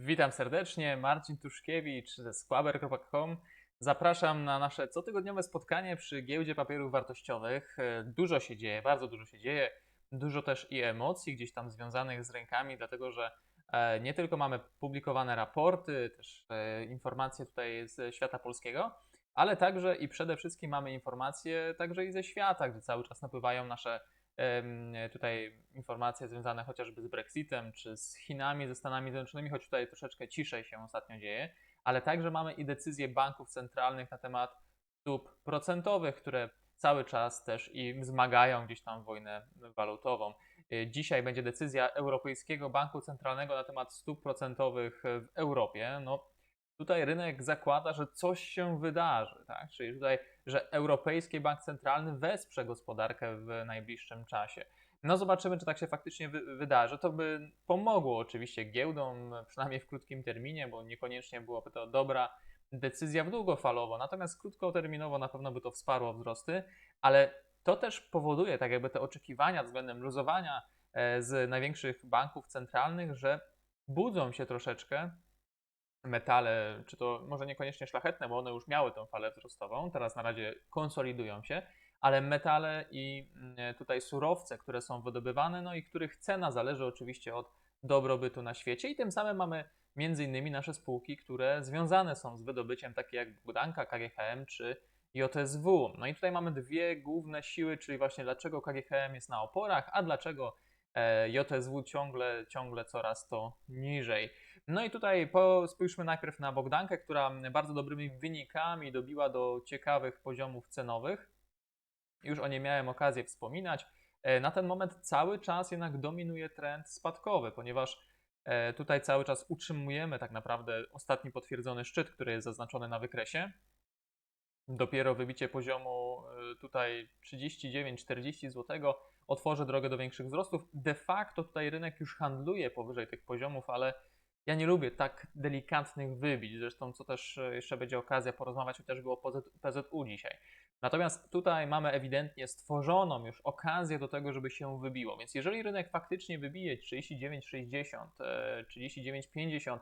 Witam serdecznie, Marcin Tuszkiewicz ze Squaber.com. Zapraszam na nasze cotygodniowe spotkanie przy giełdzie papierów wartościowych. E, Dużo się dzieje, bardzo dużo się dzieje. Dużo też i emocji gdzieś tam związanych z rękami, dlatego że e, nie tylko mamy publikowane raporty, też e, informacje tutaj z świata polskiego, ale także i przede wszystkim mamy informacje także i ze świata, gdzie cały czas napływają nasze tutaj informacje związane chociażby z Brexitem, czy z Chinami, ze Stanami Zjednoczonymi, choć tutaj troszeczkę ciszej się ostatnio dzieje, ale także mamy i decyzje banków centralnych na temat stóp procentowych, które cały czas też i wzmagają gdzieś tam wojnę walutową. Y, Dzisiaj będzie decyzja Europejskiego Banku Centralnego na temat stóp procentowych w Europie. No, tutaj rynek zakłada, że coś się wydarzy, tak? Czyli tutaj, że Europejski Bank Centralny wesprze gospodarkę w najbliższym czasie. No zobaczymy, czy tak się faktycznie wy- wydarzy. To by pomogło oczywiście giełdom, przynajmniej w krótkim terminie, bo niekoniecznie byłoby to dobra decyzja w długofalowo. Natomiast krótkoterminowo na pewno by to wsparło wzrosty, ale to też powoduje, tak jakby te oczekiwania względem luzowania e, z największych banków centralnych, że budzą się troszeczkę metale, czy to może niekoniecznie szlachetne, bo one już miały tę falę wzrostową, teraz na razie konsolidują się, ale metale i mm, tutaj surowce, które są wydobywane, no i których cena zależy oczywiście od dobrobytu na świecie i tym samym mamy między innymi nasze spółki, które związane są z wydobyciem, takie jak Bogdanka, KGHM czy JSW. No i tutaj mamy dwie główne siły, czyli właśnie dlaczego KGHM jest na oporach, a dlaczego e, JSW ciągle, ciągle coraz to niżej. No i tutaj spójrzmy najpierw na Bogdankę, która bardzo dobrymi wynikami dobiła do ciekawych poziomów cenowych. Już o niej miałem okazję wspominać. E, Na ten moment cały czas jednak dominuje trend spadkowy, ponieważ e, tutaj cały czas utrzymujemy tak naprawdę ostatni potwierdzony szczyt, który jest zaznaczony na wykresie. Dopiero wybicie poziomu e, tutaj 39-40 zł otworzy drogę do większych wzrostów. De facto tutaj rynek już handluje powyżej tych poziomów, ale ja nie lubię tak delikatnych wybić, zresztą co też e, jeszcze będzie okazja porozmawiać chociażby o PZ, PZU dzisiaj. Natomiast tutaj mamy ewidentnie stworzoną już okazję do tego, żeby się wybiło. Więc jeżeli rynek faktycznie wybije 39,60, e, 39,50,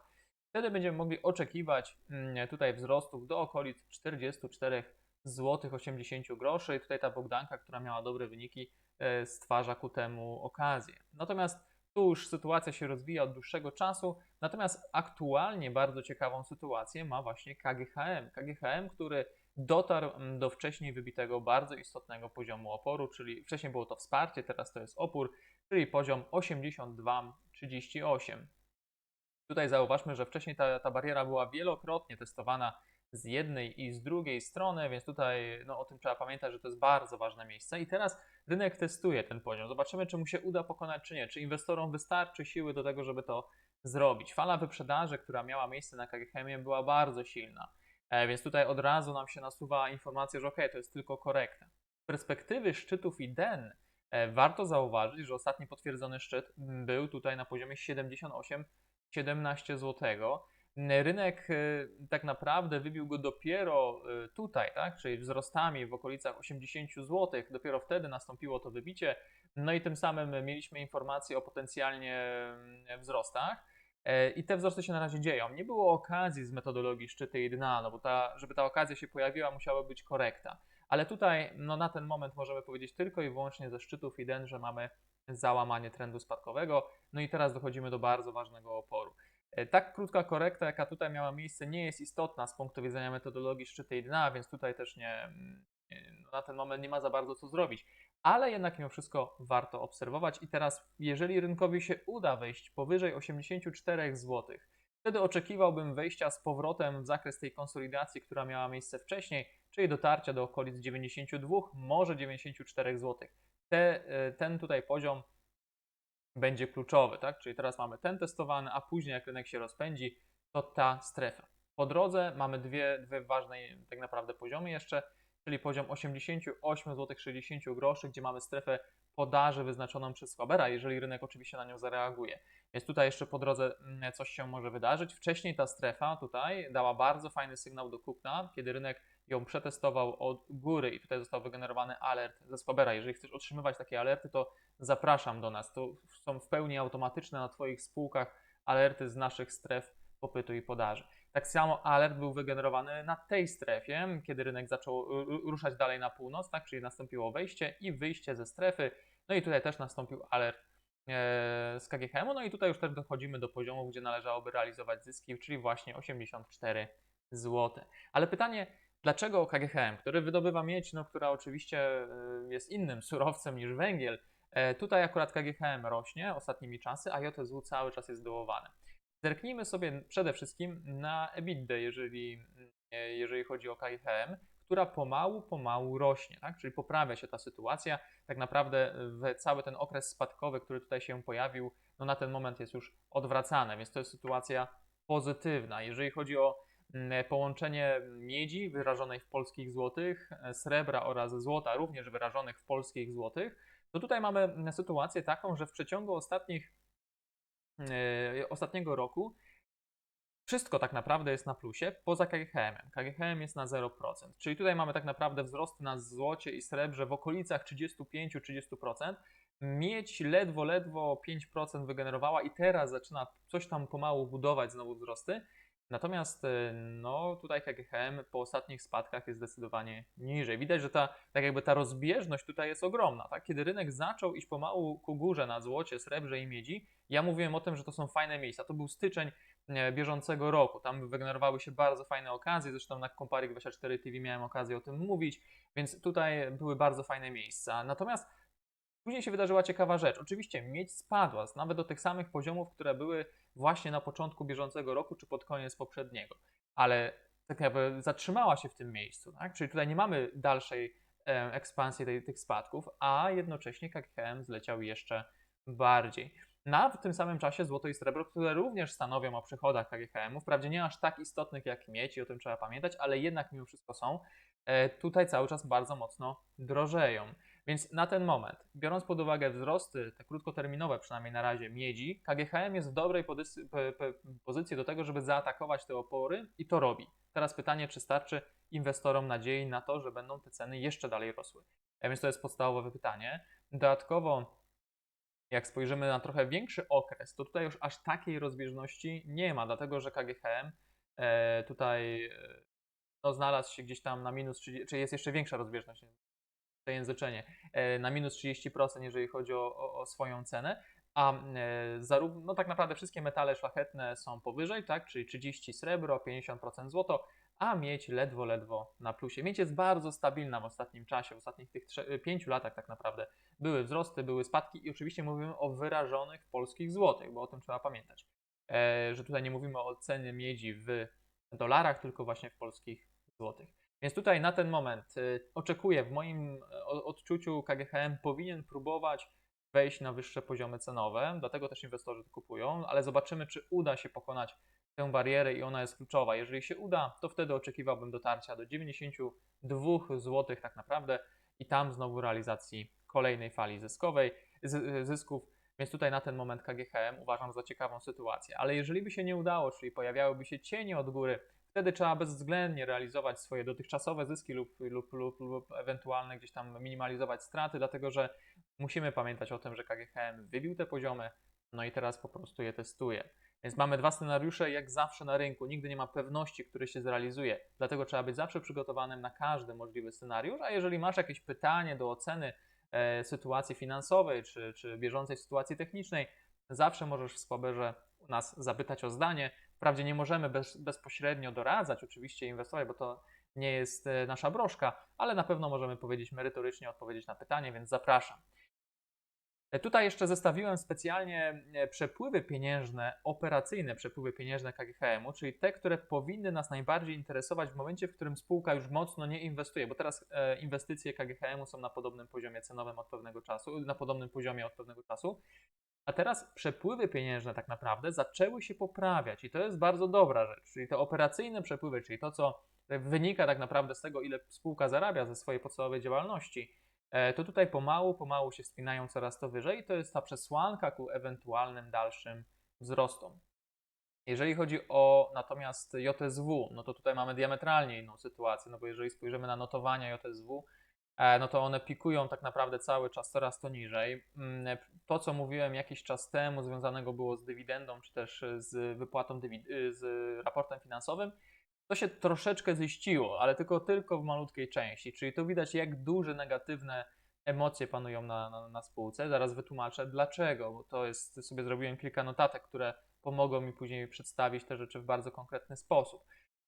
wtedy będziemy mogli oczekiwać mm, tutaj wzrostów do okolic 44 zł 80 groszy. I tutaj ta Bogdanka, która miała dobre wyniki, e, stwarza ku temu okazję. Natomiast tu już sytuacja się rozwija od dłuższego czasu, natomiast aktualnie bardzo ciekawą sytuację ma właśnie KGHM. KGHM, który dotarł mm, do wcześniej wybitego bardzo istotnego poziomu oporu, czyli wcześniej było to wsparcie, teraz to jest opór, czyli poziom 82,38. Tutaj zauważmy, że wcześniej ta, ta bariera była wielokrotnie testowana z jednej i z drugiej strony, więc tutaj no, o tym trzeba pamiętać, że to jest bardzo ważne miejsce. I teraz rynek testuje ten poziom. Zobaczymy, czy mu się uda pokonać, czy nie. Czy inwestorom wystarczy siły do tego, żeby to zrobić. Fala wyprzedaży, która miała miejsce na KGHM, była bardzo silna. E, więc tutaj od razu nam się nasuwa informacja, że ok, to jest tylko korekta. Z perspektywy szczytów i den e, warto zauważyć, że ostatni potwierdzony szczyt był tutaj na poziomie 78,17 zł. Rynek y, tak naprawdę wybił go dopiero y, tutaj, tak? czyli wzrostami w okolicach 80 zł. Dopiero wtedy nastąpiło to wybicie. No i tym samym mieliśmy informacje o potencjalnie mm, wzrostach. E, I te wzrosty się na razie dzieją. Nie było okazji z metodologii szczyty i dna, no bo ta, żeby ta okazja się pojawiła, musiała być korekta. Ale tutaj no na ten moment możemy powiedzieć tylko i wyłącznie ze szczytów i den, że mamy załamanie trendu spadkowego. No i teraz dochodzimy do bardzo ważnego oporu. E, Tak krótka korekta, jaka tutaj miała miejsce, nie jest istotna z punktu widzenia metodologii szczyty i dna, więc tutaj też nie, no na ten moment nie ma za bardzo co zrobić. Ale jednak mimo wszystko warto obserwować. I teraz, jeżeli rynkowi się uda wejść powyżej 84 zł, wtedy oczekiwałbym wejścia z powrotem w zakres tej konsolidacji, która miała miejsce wcześniej, czyli dotarcia do okolic 92, może 94 zł. Te, e, ten tutaj poziom będzie kluczowy, tak? Czyli teraz mamy ten testowany, a później jak rynek się rozpędzi, to ta strefa. Po drodze mamy dwie, dwie ważne tak naprawdę poziomy jeszcze, czyli poziom 88 zł 60 groszy, gdzie mamy strefę podaży wyznaczoną przez Swabera, jeżeli rynek oczywiście na nią zareaguje. Więc tutaj jeszcze po drodze mm, coś się może wydarzyć. Wcześniej ta strefa tutaj dała bardzo fajny sygnał do kupna, kiedy rynek ją przetestował od góry i tutaj został wygenerowany alert ze Swabera. Jeżeli chcesz otrzymywać takie alerty, to zapraszam do nas. To są w pełni automatyczne na Twoich spółkach alerty z naszych stref popytu i podaży. Tak samo alert był wygenerowany na tej strefie, kiedy rynek zaczął ruszać dalej na północ, tak? czyli nastąpiło wejście i wyjście ze strefy. No i tutaj też nastąpił alert e, z KGHM. No i tutaj już też dochodzimy do poziomów, gdzie należałoby realizować zyski, czyli właśnie 84 zł. Ale pytanie, dlaczego KGHM, który wydobywa miedź, no, która oczywiście y, jest innym surowcem niż węgiel, e, tutaj akurat KGHM rośnie ostatnimi czasy, a JSW cały czas jest dołowane. Zerknijmy sobie przede wszystkim na EBITDA, jeżeli, e, jeżeli chodzi o KGHM, która pomału, pomału rośnie, tak? czyli poprawia się ta sytuacja. Tak naprawdę cały ten okres spadkowy, który tutaj się pojawił, no na ten moment jest już odwracane, więc to jest sytuacja pozytywna. Jeżeli chodzi o połączenie miedzi wyrażonej w polskich złotych, e, srebra oraz złota również wyrażonych w polskich złotych, to tutaj mamy mm, sytuację taką, że w przeciągu ostatnich, e, ostatniego roku wszystko tak naprawdę jest na plusie, poza KGHM. KGHM jest na 0%. Czyli tutaj mamy tak naprawdę wzrosty na złocie i srebrze w okolicach 35-30%. Miedź ledwo, ledwo 5% wygenerowała i teraz zaczyna coś tam pomału budować znowu wzrosty. Natomiast y, no, tutaj KGHM po ostatnich spadkach jest zdecydowanie niżej. Widać, że ta, tak jakby ta rozbieżność tutaj jest ogromna. Tak? Kiedy rynek zaczął iść pomału ku górze na złocie, srebrze i miedzi, ja mówiłem o tym, że to są fajne miejsca. To był styczeń e, bieżącego roku. Tam wygenerowały się bardzo fajne okazje. Zresztą na Comparik 24 TV miałem okazję o tym mówić, więc tutaj były bardzo fajne miejsca. Natomiast Później się wydarzyła ciekawa rzecz. Oczywiście miedź spadła nawet do tych samych poziomów, które były właśnie na początku bieżącego roku czy pod koniec poprzedniego, ale tak jakby zatrzymała się w tym miejscu. Tak? Czyli tutaj nie mamy dalszej e, ekspansji tej, tych spadków, a jednocześnie KGHM zleciał jeszcze bardziej. Na w tym samym czasie złoto i srebro, które również stanowią o przychodach KGHM, wprawdzie nie aż tak istotnych jak miedź i o tym trzeba pamiętać, ale jednak mimo wszystko są, e, tutaj cały czas bardzo mocno drożeją. Więc na ten moment, biorąc pod uwagę wzrosty, te krótkoterminowe przynajmniej na razie miedzi, KGHM jest w dobrej pozycji do tego, żeby zaatakować te opory i to robi. Teraz pytanie, czy starczy inwestorom nadziei na to, że będą te ceny jeszcze dalej rosły. A więc to jest podstawowe pytanie. Dodatkowo, jak spojrzymy na trochę większy okres, to tutaj już aż takiej rozbieżności nie ma, dlatego że KGHM e, tutaj e, no, znalazł się gdzieś tam na minus 30, czy jest jeszcze większa rozbieżność, przejęzyczenie, e, na minus 30%, jeżeli chodzi o, o, o swoją cenę, a e, zarówno, no tak naprawdę wszystkie metale szlachetne są powyżej, tak, czyli 30 srebro, 50% złoto, a miedź ledwo, ledwo na plusie. Miedź jest bardzo stabilna w ostatnim czasie, w ostatnich tych 5 latach tak naprawdę były wzrosty, były spadki i oczywiście mówimy o wyrażonych polskich złotych, bo o tym trzeba pamiętać, e, że tutaj nie mówimy o cenie miedzi w dolarach, tylko właśnie w polskich złotych. Więc tutaj na ten moment y, oczekuję, w moim y, odczuciu KGHM powinien próbować wejść na wyższe poziomy cenowe, dlatego też inwestorzy to kupują, ale zobaczymy, czy uda się pokonać tę barierę i ona jest kluczowa. Jeżeli się uda, to wtedy oczekiwałbym dotarcia do 92 zł tak naprawdę i tam znowu realizacji kolejnej fali zyskowej, zysków. Więc tutaj na ten moment KGHM uważam za ciekawą sytuację. Ale jeżeli by się nie udało, czyli pojawiałyby się cienie od góry, wtedy trzeba bezwzględnie realizować swoje dotychczasowe zyski lub, lub, lub, lub ewentualne gdzieś tam minimalizować straty, dlatego że musimy pamiętać o tym, że KGHM wybił te poziomy, no i teraz po prostu je testuje. Więc mamy dwa scenariusze, jak zawsze na rynku. Nigdy nie ma pewności, który się zrealizuje. Dlatego trzeba być zawsze przygotowanym na każdy możliwy scenariusz. A jeżeli masz jakieś pytanie do oceny e, sytuacji finansowej czy, czy bieżącej sytuacji technicznej, zawsze możesz w Słaberze u nas zapytać o zdanie. Wprawdzie nie możemy bez, bezpośrednio doradzać oczywiście inwestorowi, bo to nie jest e, nasza broszka, ale na pewno możemy powiedzieć merytorycznie, odpowiedzieć na pytanie, więc zapraszam. E, tutaj jeszcze zestawiłem specjalnie e, przepływy pieniężne, operacyjne przepływy pieniężne KGHM-u, czyli te, które powinny nas najbardziej interesować w momencie, w którym spółka już mocno nie inwestuje, bo teraz inwestycje KGHM-u są na podobnym poziomie cenowym od pewnego czasu, na podobnym poziomie od pewnego czasu. A teraz przepływy pieniężne tak naprawdę zaczęły się poprawiać i to jest bardzo dobra rzecz. Czyli te operacyjne przepływy, czyli to, co wynika tak naprawdę z tego, ile spółka zarabia ze swojej podstawowej działalności, e, to tutaj pomału, pomału się wspinają coraz to wyżej i to jest ta przesłanka ku ewentualnym dalszym wzrostom. Jeżeli chodzi o natomiast JSW, no to tutaj mamy diametralnie inną sytuację, no bo jeżeli spojrzymy na notowania JSW, no to one pikują tak naprawdę cały czas coraz to niżej. Mm, To, co mówiłem jakiś czas temu, związanego było z dywidendą, czy też z wypłatą, z raportem finansowym, to się troszeczkę ziściło, ale tylko, tylko w malutkiej części. Czyli tu widać, jak duże negatywne emocje panują na, na, na spółce. Zaraz wytłumaczę dlaczego, bo to jest, sobie zrobiłem kilka notatek, które pomogą mi później przedstawić te rzeczy w bardzo konkretny sposób.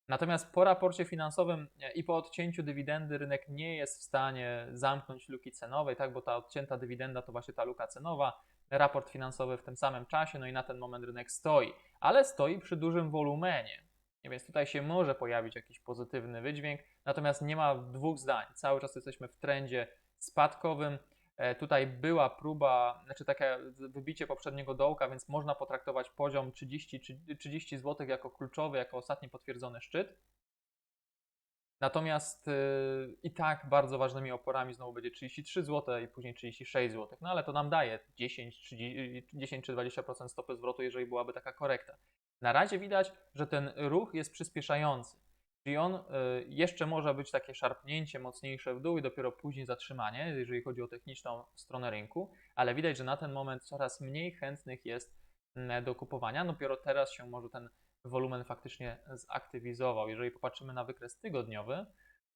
Natomiast po raporcie finansowym e, i po odcięciu dywidendy rynek nie jest w stanie zamknąć luki cenowej, tak, bo ta odcięta dywidenda to właśnie ta luka cenowa, raport finansowy w tym samym czasie, no i na ten moment rynek stoi, ale stoi przy dużym wolumenie. Więc tutaj się może pojawić jakiś pozytywny wydźwięk, natomiast nie ma dwóch zdań. Cały czas jesteśmy w trendzie spadkowym. E, Tutaj była próba, znaczy takie wybicie poprzedniego dołka, więc można potraktować poziom 30, czy- 30 zł jako kluczowy, jako ostatni potwierdzony szczyt. Natomiast y, i tak bardzo ważnymi oporami znowu będzie 33 zł i później 36 zł. No ale to nam daje 10, 30, 10 czy 20% stopy zwrotu, jeżeli byłaby taka korekta. Na razie widać, że ten ruch jest przyspieszający. Czyli on y, jeszcze może być takie szarpnięcie mocniejsze w dół i dopiero później zatrzymanie, jeżeli chodzi o techniczną stronę rynku, ale widać, że na ten moment coraz mniej chętnych jest mm, do kupowania. Dopiero teraz się może ten wolumen faktycznie zaktywizował. Jeżeli popatrzymy na wykres tygodniowy,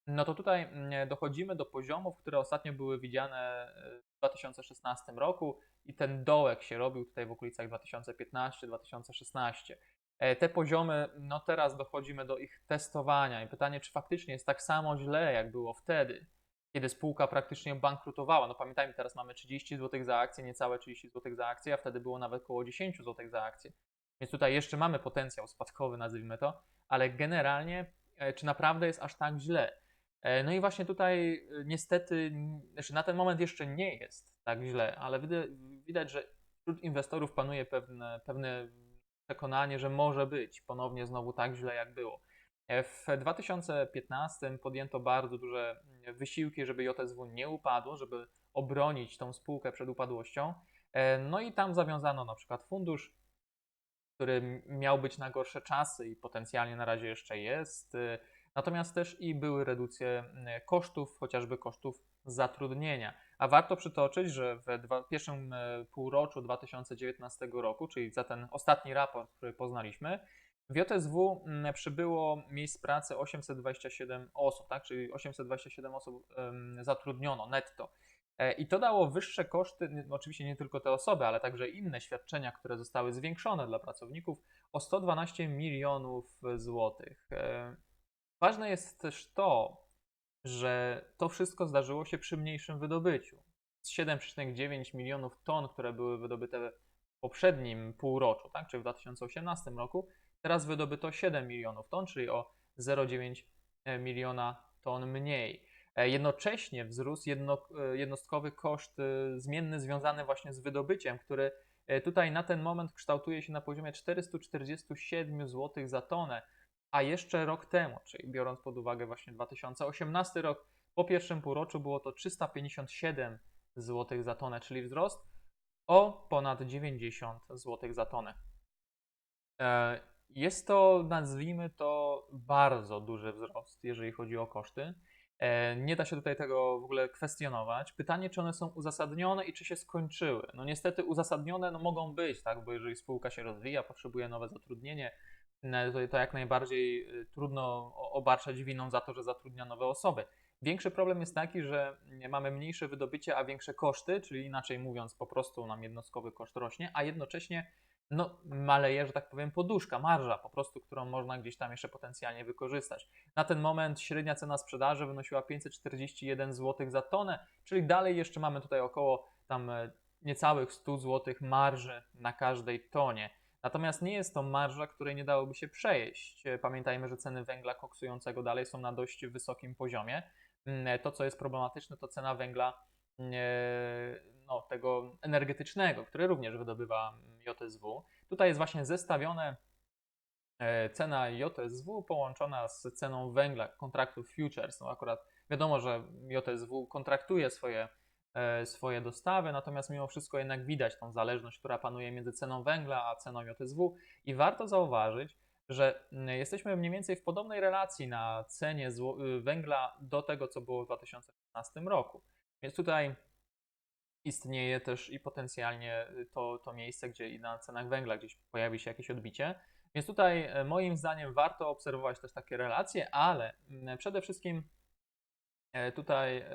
no to tutaj mm, dochodzimy do poziomów, które ostatnio były widziane y, w 2016 roku i ten dołek się robił tutaj w okolicach 2015-2016. E, Te poziomy, no teraz dochodzimy do ich testowania i pytanie, czy faktycznie jest tak samo źle, jak było wtedy, kiedy spółka praktycznie bankrutowała. No pamiętajmy, teraz mamy 30 zł za akcję, niecałe 30 zł za akcję, a wtedy było nawet około 10 zł za akcję. Więc tutaj jeszcze mamy potencjał spadkowy, nazwijmy to, ale generalnie, e, czy naprawdę jest aż tak źle? E, No i właśnie tutaj niestety, znaczy na ten moment jeszcze nie jest tak źle, ale widać że wśród inwestorów panuje pewne, pewne przekonanie, że może być ponownie znowu tak źle, jak było. E, W 2015 podjęto bardzo duże mm, wysiłki, żeby JSW nie upadło, żeby obronić tą spółkę przed upadłością. E, No i tam zawiązano na przykład fundusz, który miał być na gorsze czasy i potencjalnie na razie jeszcze jest. Y, Natomiast też i były redukcje y, kosztów, chociażby kosztów zatrudnienia. A warto przytoczyć, że w dwa, pierwszym y, półroczu 2019 roku, czyli za ten ostatni raport, który poznaliśmy, w JSW mm, przybyło miejsc pracy 827 osób, tak? czyli 827 osób zatrudniono netto. E, I to dało wyższe koszty, oczywiście nie tylko te osoby, ale także inne świadczenia, które zostały zwiększone dla pracowników o 112 milionów złotych. E, Ważne jest też to, że to wszystko zdarzyło się przy mniejszym wydobyciu. Z 7,9 milionów ton, które były wydobyte w poprzednim półroczu, tak, czyli w 2018 roku, teraz wydobyto 7 milionów ton, czyli o 0,9 miliona ton mniej. E, Jednocześnie wzrósł jedno, e, jednostkowy koszt e, zmienny związany właśnie z wydobyciem, który e, tutaj na ten moment kształtuje się na poziomie 447 zł za tonę, a jeszcze rok temu, czyli biorąc pod uwagę właśnie 2018 rok, po pierwszym półroczu było to 357 zł za tonę, czyli wzrost o ponad 90 zł za tonę. E, Jest to, nazwijmy to, bardzo duży wzrost, jeżeli chodzi o koszty. E, Nie da się tutaj tego w ogóle kwestionować. Pytanie, czy one są uzasadnione i czy się skończyły. No niestety uzasadnione no, mogą być, tak, bo jeżeli spółka się rozwija, potrzebuje nowe zatrudnienie, to, to jak najbardziej y, trudno obarczać winą za to, że zatrudnia nowe osoby. Większy problem jest taki, że mamy mniejsze wydobycie, a większe koszty, czyli inaczej mówiąc, po prostu nam jednostkowy koszt rośnie, a jednocześnie no, maleje, że tak powiem, poduszka, marża po prostu, którą można gdzieś tam jeszcze potencjalnie wykorzystać. Na ten moment średnia cena sprzedaży wynosiła 541 zł za tonę, czyli dalej jeszcze mamy tutaj około tam e, niecałych 100 zł marży na każdej tonie. Natomiast nie jest to marża, której nie dałoby się przejeść. E, Pamiętajmy, że ceny węgla koksującego dalej są na dość wysokim poziomie. Mm, To, co jest problematyczne, to cena węgla mm, no, tego energetycznego, który również wydobywa mm, JSW. Tutaj jest właśnie zestawione e, cena JSW połączona z ceną węgla, kontraktów futures. No akurat wiadomo, że JSW kontraktuje swoje, e, swoje dostawy, natomiast mimo wszystko jednak widać tą zależność, która panuje między ceną węgla a ceną JSW i warto zauważyć, że mm, jesteśmy mniej więcej w podobnej relacji na cenie y, węgla do tego, co było w 2016 2016 roku. Więc tutaj istnieje też i potencjalnie to, to miejsce, gdzie i na cenach węgla gdzieś pojawi się jakieś odbicie. Więc tutaj e, moim zdaniem warto obserwować też takie relacje, ale mm, przede wszystkim e, tutaj e,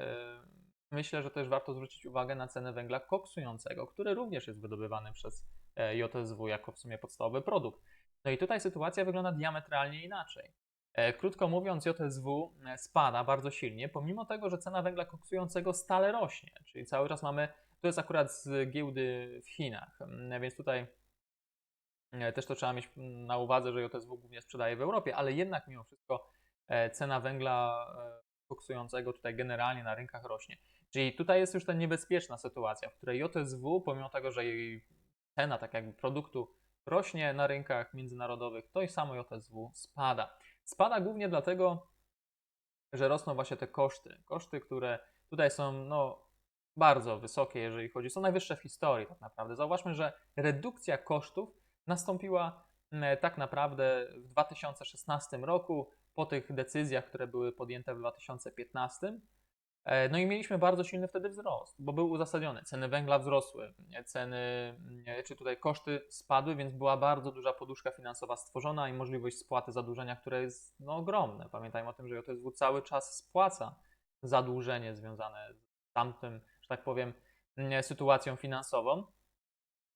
myślę, że też warto zwrócić uwagę na cenę węgla koksującego, który również jest wydobywany przez JSW jako w sumie podstawowy produkt. No i tutaj sytuacja wygląda diametralnie inaczej. Krótko mówiąc, JSW spada bardzo silnie, pomimo tego, że cena węgla koksującego stale rośnie, czyli cały czas mamy, to jest akurat z giełdy w Chinach, mm, więc tutaj E, też to trzeba mieć na uwadze, że JSW głównie sprzedaje w Europie, ale jednak mimo wszystko e, cena węgla koksującego tutaj generalnie na rynkach rośnie. Czyli tutaj jest już ta niebezpieczna sytuacja, w której JSW, pomimo tego, że jej cena tak jakby produktu rośnie na rynkach międzynarodowych, to i samo JSW spada. Spada głównie dlatego, że rosną właśnie te koszty. Koszty, które tutaj są no, bardzo wysokie, jeżeli chodzi, są najwyższe w historii tak naprawdę. Zauważmy, że redukcja kosztów nastąpiła mm, tak naprawdę w 2016 roku, po tych decyzjach, które były podjęte w 2015. E, no i mieliśmy bardzo silny wtedy wzrost, bo był uzasadniony. Ceny węgla wzrosły, ceny, czy tutaj koszty spadły, więc była bardzo duża poduszka finansowa stworzona i możliwość spłaty zadłużenia, które jest no, ogromne. Pamiętajmy o tym, że JSW cały czas spłaca zadłużenie związane z tamtym, że tak powiem, sytuacją finansową.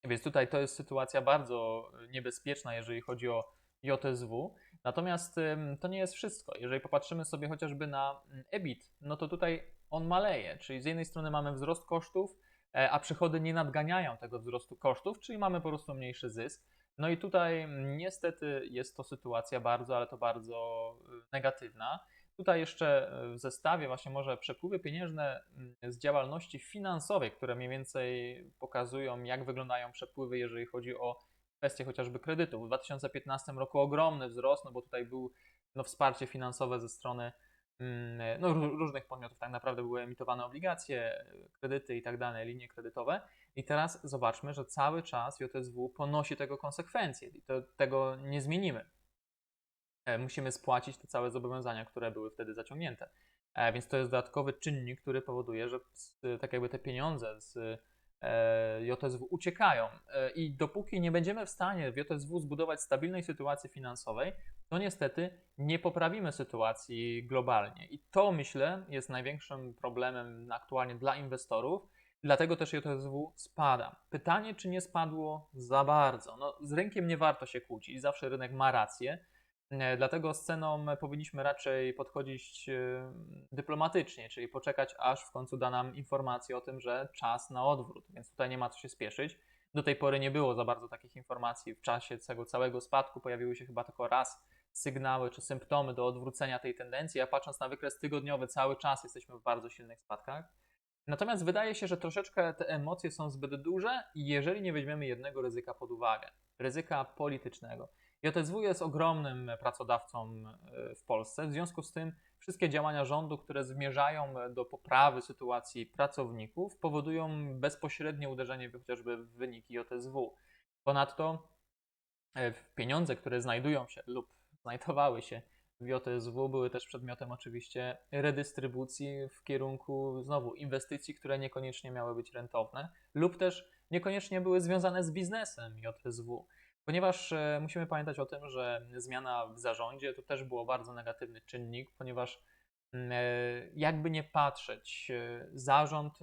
Więc tutaj to jest sytuacja bardzo niebezpieczna, jeżeli chodzi o JSW. Natomiast to nie jest wszystko. Jeżeli popatrzymy sobie chociażby na mm, EBIT, no to tutaj on maleje, czyli z jednej strony mamy wzrost kosztów, e, a przychody nie nadganiają tego wzrostu kosztów, czyli mamy po prostu mniejszy zysk. No i tutaj mm, niestety jest to sytuacja bardzo, ale to bardzo y, negatywna. Tutaj jeszcze e, w zestawie właśnie może przepływy pieniężne mm, z działalności finansowej, które mniej więcej pokazują, jak wyglądają przepływy, jeżeli chodzi o kwestie chociażby kredytów. W 2015 roku ogromny wzrost, no bo tutaj był no, wsparcie finansowe ze strony mm, no, różnych podmiotów. Tak naprawdę były emitowane obligacje, kredyty i tak dalej, linie kredytowe. I teraz zobaczmy, że cały czas JSW ponosi tego konsekwencje i to, tego nie zmienimy. E, musimy spłacić te całe zobowiązania, które były wtedy zaciągnięte. E, więc to jest dodatkowy czynnik, który powoduje, że tak jakby te pieniądze z JSW uciekają. I dopóki nie będziemy w stanie w JSW zbudować stabilnej sytuacji finansowej, to niestety nie poprawimy sytuacji globalnie. I to myślę jest największym problemem aktualnie dla inwestorów. Dlatego też JSW spada. Pytanie, czy nie spadło za bardzo? No, z rynkiem nie warto się kłócić, zawsze rynek ma rację. E, dlatego z ceną powinniśmy raczej podchodzić e, dyplomatycznie, czyli poczekać, aż w końcu da nam informację o tym, że czas na odwrót, więc tutaj nie ma co się spieszyć. Do tej pory nie było za bardzo takich informacji. W czasie tego całego spadku pojawiły się chyba tylko raz sygnały czy symptomy do odwrócenia tej tendencji, a patrząc na wykres tygodniowy, cały czas jesteśmy w bardzo silnych spadkach. Natomiast wydaje się, że troszeczkę te emocje są zbyt duże, jeżeli nie weźmiemy jednego ryzyka pod uwagę ryzyka politycznego. JSW jest ogromnym pracodawcą e, w Polsce, w związku z tym wszystkie działania rządu, które zmierzają do poprawy sytuacji pracowników, powodują bezpośrednie uderzenie chociażby w wyniki JSW. Ponadto e, pieniądze, które znajdują się lub znajdowały się w JSW, były też przedmiotem oczywiście redystrybucji w kierunku znowu inwestycji, które niekoniecznie miały być rentowne, lub też niekoniecznie były związane z biznesem JSW. Ponieważ e, musimy pamiętać o tym, że zmiana w zarządzie to też było bardzo negatywny czynnik, ponieważ mm, e, jakby nie patrzeć, e, zarząd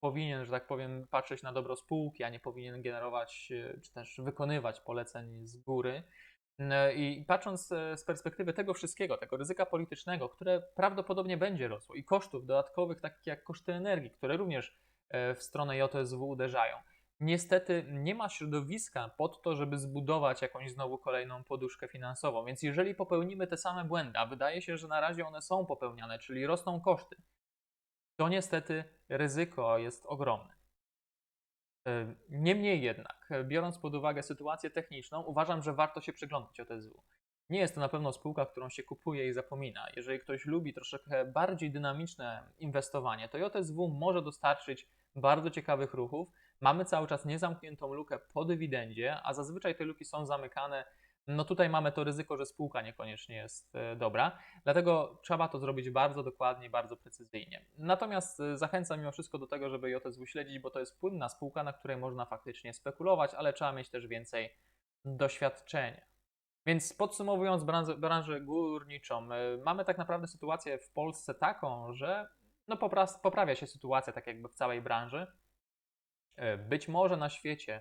powinien, że tak powiem, patrzeć na dobro spółki, a nie powinien generować czy też wykonywać poleceń z góry. I patrząc z perspektywy tego wszystkiego, tego ryzyka politycznego, które prawdopodobnie będzie rosło, i kosztów dodatkowych, takich jak koszty energii, które również w stronę JSW uderzają, niestety nie ma środowiska pod to, żeby zbudować jakąś znowu kolejną poduszkę finansową. Więc jeżeli popełnimy te same błędy, a wydaje się, że na razie one są popełniane, czyli rosną koszty, to niestety ryzyko jest ogromne. E, niemniej jednak, biorąc pod uwagę sytuację techniczną, uważam, że warto się przyglądać OTSW. Nie jest to na pewno spółka, którą się kupuje i zapomina. Jeżeli ktoś lubi troszeczkę bardziej dynamiczne inwestowanie, to JSW może dostarczyć bardzo ciekawych ruchów. Mamy cały czas niezamkniętą lukę po dywidendzie, a zazwyczaj te luki są zamykane no tutaj mamy to ryzyko, że spółka niekoniecznie jest e, dobra, dlatego trzeba to zrobić bardzo dokładnie, bardzo precyzyjnie. Natomiast e, zachęcam mimo wszystko do tego, żeby JSW śledzić, bo to jest płynna spółka, na której można faktycznie spekulować, ale trzeba mieć też więcej doświadczenia. Więc podsumowując branżę, branżę górniczą, e, mamy tak naprawdę sytuację w Polsce taką, że no popra- poprawia się sytuacja tak jakby w całej branży. Być może na świecie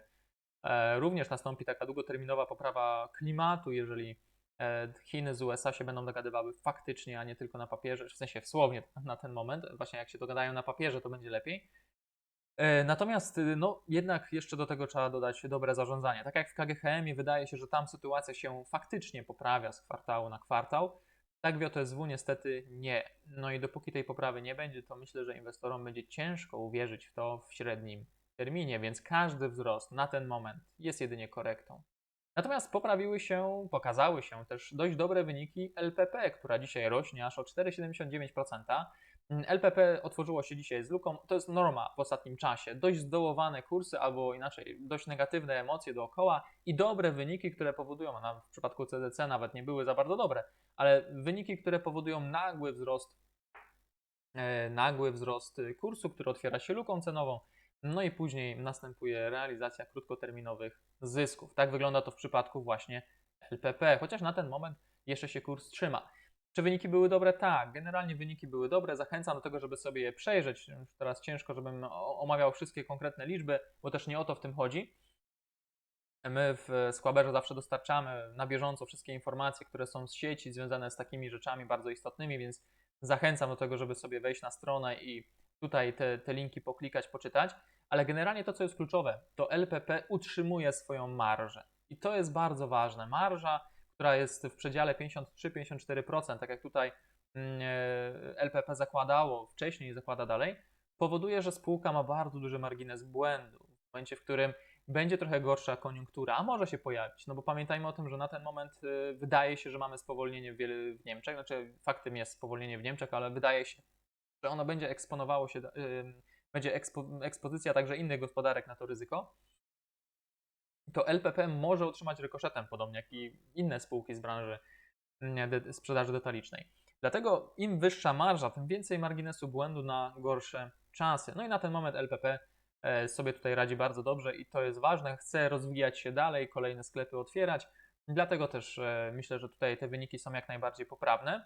E, również nastąpi taka długoterminowa poprawa klimatu, jeżeli e, Chiny z USA się będą dogadywały faktycznie, a nie tylko na papierze, w sensie słownie na ten moment. Właśnie jak się dogadają na papierze, to będzie lepiej. E, natomiast no, jednak jeszcze do tego trzeba dodać dobre zarządzanie. Tak jak w KGHM wydaje się, że tam sytuacja się faktycznie poprawia z kwartału na kwartał, tak w JSW niestety nie. No i dopóki tej poprawy nie będzie, to myślę, że inwestorom będzie ciężko uwierzyć w to w średnim terminie, więc każdy wzrost na ten moment jest jedynie korektą. Natomiast poprawiły się, pokazały się też dość dobre wyniki LPP, która dzisiaj rośnie aż o 4,79%. LPP otworzyło się dzisiaj z luką, to jest norma w ostatnim czasie. Dość zdołowane kursy, albo inaczej, dość negatywne emocje dookoła i dobre wyniki, które powodują, a w przypadku CDC nawet nie były za bardzo dobre, ale wyniki, które powodują nagły wzrost, e, nagły wzrost kursu, który otwiera się luką cenową, no i później następuje realizacja krótkoterminowych zysków. Tak wygląda to w przypadku właśnie LPP, chociaż na ten moment jeszcze się kurs trzyma. Czy wyniki były dobre? Tak, generalnie wyniki były dobre. Zachęcam do tego, żeby sobie je przejrzeć. Już teraz ciężko, żebym omawiał wszystkie konkretne liczby, bo też nie o to w tym chodzi. My w Squaberze zawsze dostarczamy na bieżąco wszystkie informacje, które są z sieci związane z takimi rzeczami bardzo istotnymi, więc zachęcam do tego, żeby sobie wejść na stronę i tutaj te, te linki poklikać, poczytać ale generalnie to, co jest kluczowe, to LPP utrzymuje swoją marżę. I to jest bardzo ważne. Marża, która jest w przedziale 53-54%, tak jak tutaj mm, e, LPP zakładało wcześniej i zakłada dalej, powoduje, że spółka ma bardzo duży margines błędu. W momencie, w którym będzie trochę gorsza koniunktura, a może się pojawić, no bo pamiętajmy o tym, że na ten moment e, wydaje się, że mamy spowolnienie w, w Niemczech, znaczy faktem jest spowolnienie w Niemczech, ale wydaje się, że ono będzie eksponowało się będzie ekspo, ekspozycja także innych gospodarek na to ryzyko, to LPP może otrzymać rykoszetem, podobnie jak i inne spółki z branży mm, sprzedaży detalicznej. Dlatego im wyższa marża, tym więcej marginesu błędu na gorsze czasy. No i na ten moment LPP e, sobie tutaj radzi bardzo dobrze i to jest ważne. Chce rozwijać się dalej, kolejne sklepy otwierać. Dlatego też e, myślę, że tutaj te wyniki są jak najbardziej poprawne.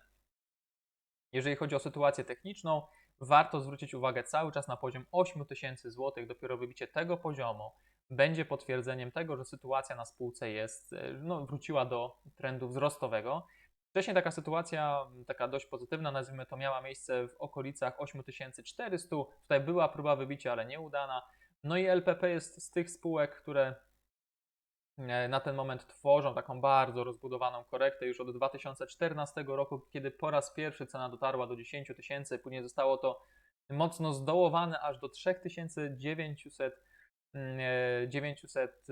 Jeżeli chodzi o sytuację techniczną, warto zwrócić uwagę cały czas na poziom 8000 zł. Dopiero wybicie tego poziomu będzie potwierdzeniem tego, że sytuacja na spółce jest, e, no, wróciła do trendu wzrostowego. Wcześniej taka sytuacja, taka dość pozytywna, nazwijmy to, miała miejsce w okolicach 8400. Tutaj była próba wybicia, ale nieudana. No i LPP jest z tych spółek, które na ten moment tworzą taką bardzo rozbudowaną korektę już od 2014 roku, kiedy po raz pierwszy cena dotarła do 10 tysięcy, później zostało to mocno zdołowane aż do 3900 900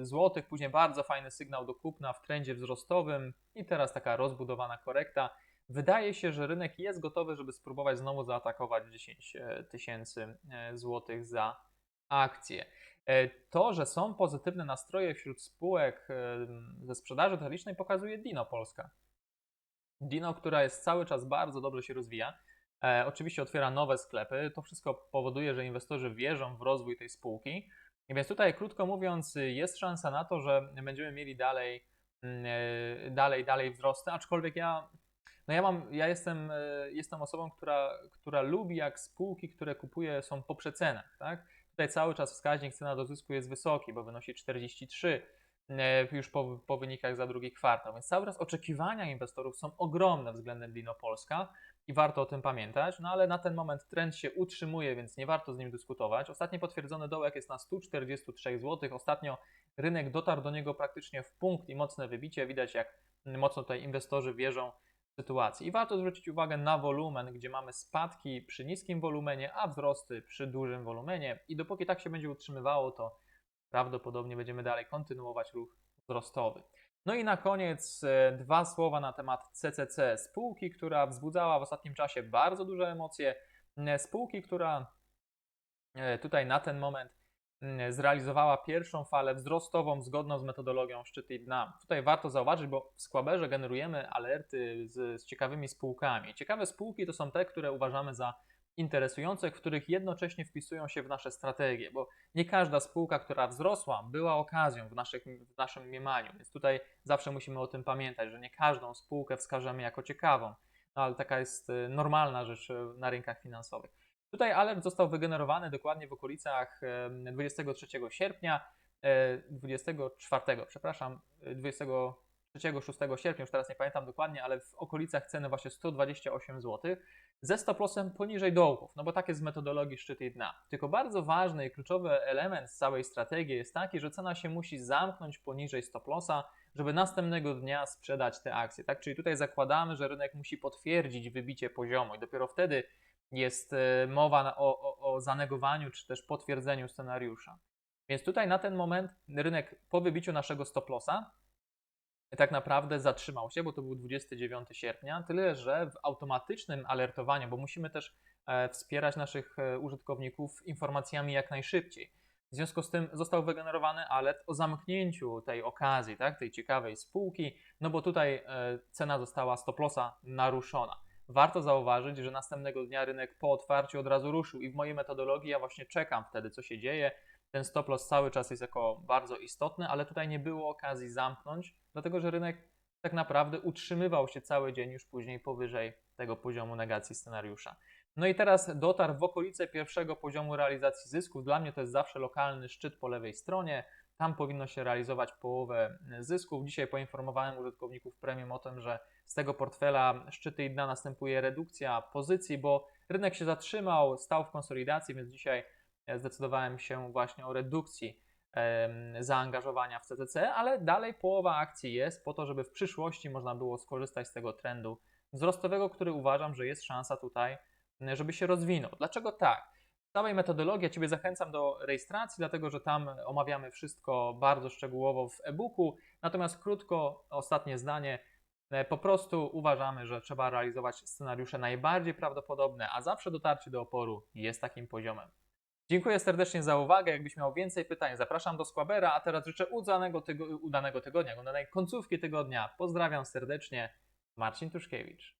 zł, później bardzo fajny sygnał do kupna w trendzie wzrostowym i teraz taka rozbudowana korekta. Wydaje się, że rynek jest gotowy, żeby spróbować znowu zaatakować 10 e, tysięcy e, złotych za akcję. E, to, że są pozytywne nastroje wśród spółek ze sprzedaży detalicznej pokazuje Dino Polska. Dino, która jest cały czas bardzo dobrze się rozwija. E, oczywiście otwiera nowe sklepy. To wszystko powoduje, że inwestorzy wierzą w rozwój tej spółki. I więc tutaj, krótko mówiąc, jest szansa na to, że będziemy mieli dalej, mm, e, dalej, dalej wzrosty, aczkolwiek ja, no ja, mam, ja jestem, jestem osobą, która, która lubi, jak spółki, które kupuje, są po przecenach. Tak? Tutaj cały czas wskaźnik cena do zysku jest wysoki, bo wynosi 43 e, już po, po wynikach za drugi kwartał. Więc cały czas oczekiwania inwestorów są ogromne względem Dino Polska i warto o tym pamiętać. No ale na ten moment trend się utrzymuje, więc nie warto z nim dyskutować. Ostatni potwierdzony dołek jest na 143 zł. Ostatnio rynek dotarł do niego praktycznie w punkt i mocne wybicie. Widać, jak mocno tutaj inwestorzy wierzą sytuacji. I warto zwrócić uwagę na wolumen, gdzie mamy spadki przy niskim wolumenie, a wzrosty przy dużym wolumenie. I dopóki tak się będzie utrzymywało, to prawdopodobnie będziemy dalej kontynuować ruch wzrostowy. No i na koniec e, dwa słowa na temat CCC, spółki, która wzbudzała w ostatnim czasie bardzo duże emocje, e, spółki, która e, tutaj na ten moment zrealizowała pierwszą falę wzrostową zgodną z metodologią szczyty i dna. Tutaj warto zauważyć, bo w Squaberze generujemy alerty z, z ciekawymi spółkami. Ciekawe spółki to są te, które uważamy za interesujące, których jednocześnie wpisują się w nasze strategie, bo nie każda spółka, która wzrosła, była okazją w, naszych, w naszym mniemaniu, więc tutaj zawsze musimy o tym pamiętać, że nie każdą spółkę wskażemy jako ciekawą, no ale taka jest y, normalna rzecz y, na rynkach finansowych. Tutaj alert został wygenerowany dokładnie w okolicach em, 23 sierpnia, e, 24, przepraszam, e, 23, 6 sierpnia, już teraz nie pamiętam dokładnie, ale w okolicach ceny właśnie 128 zł, ze stop lossem poniżej dołków, no bo tak jest z metodologii szczyty i dna. Tylko bardzo ważny i kluczowy element z całej strategii jest taki, że cena się musi zamknąć poniżej stop lossa, żeby następnego dnia sprzedać te akcje. Tak? Czyli tutaj zakładamy, że rynek musi potwierdzić wybicie poziomu i dopiero wtedy jest e, mowa o, o, o zanegowaniu czy też potwierdzeniu scenariusza. Więc tutaj na ten moment rynek po wybiciu naszego stop lossa tak naprawdę zatrzymał się, bo to był 29 sierpnia, tyle że w automatycznym alertowaniu, bo musimy też e, wspierać naszych e, użytkowników informacjami jak najszybciej. W związku z tym został wygenerowany alert o zamknięciu tej okazji, tak, tej ciekawej spółki, no bo tutaj cena została stop lossa naruszona. Warto zauważyć, że następnego dnia rynek po otwarciu od razu ruszył i w mojej metodologii ja właśnie czekam wtedy, co się dzieje. Ten stop loss cały czas jest jako bardzo istotny, ale tutaj nie było okazji zamknąć, dlatego że rynek tak naprawdę utrzymywał się cały dzień już później powyżej tego poziomu negacji scenariusza. No i teraz dotarł w okolice pierwszego poziomu realizacji zysków. Dla mnie to jest zawsze lokalny szczyt po lewej stronie. Tam powinno się realizować połowę zysków. Dzisiaj poinformowałem użytkowników premium o tym, że z tego portfela szczyty i dna następuje redukcja pozycji, bo rynek się zatrzymał, stał w konsolidacji, więc dzisiaj e, zdecydowałem się właśnie o redukcji zaangażowania w CCC, ale dalej połowa akcji jest po to, żeby w przyszłości można było skorzystać z tego trendu wzrostowego, który uważam, że jest szansa tutaj, żeby się rozwinął. Dlaczego tak? W całej metodologii Ciebie zachęcam do rejestracji, dlatego że tam omawiamy wszystko bardzo szczegółowo w e-booku. Natomiast krótko, ostatnie zdanie. E, Po prostu uważamy, że trzeba realizować scenariusze najbardziej prawdopodobne, a zawsze dotarcie do oporu jest takim poziomem. Dziękuję serdecznie za uwagę. Jakbyś miał więcej pytań, zapraszam do Squabera, a teraz życzę udanego, tygo- udanego tygodnia, udanej końcówki tygodnia. Pozdrawiam serdecznie, Marcin Tuszkiewicz.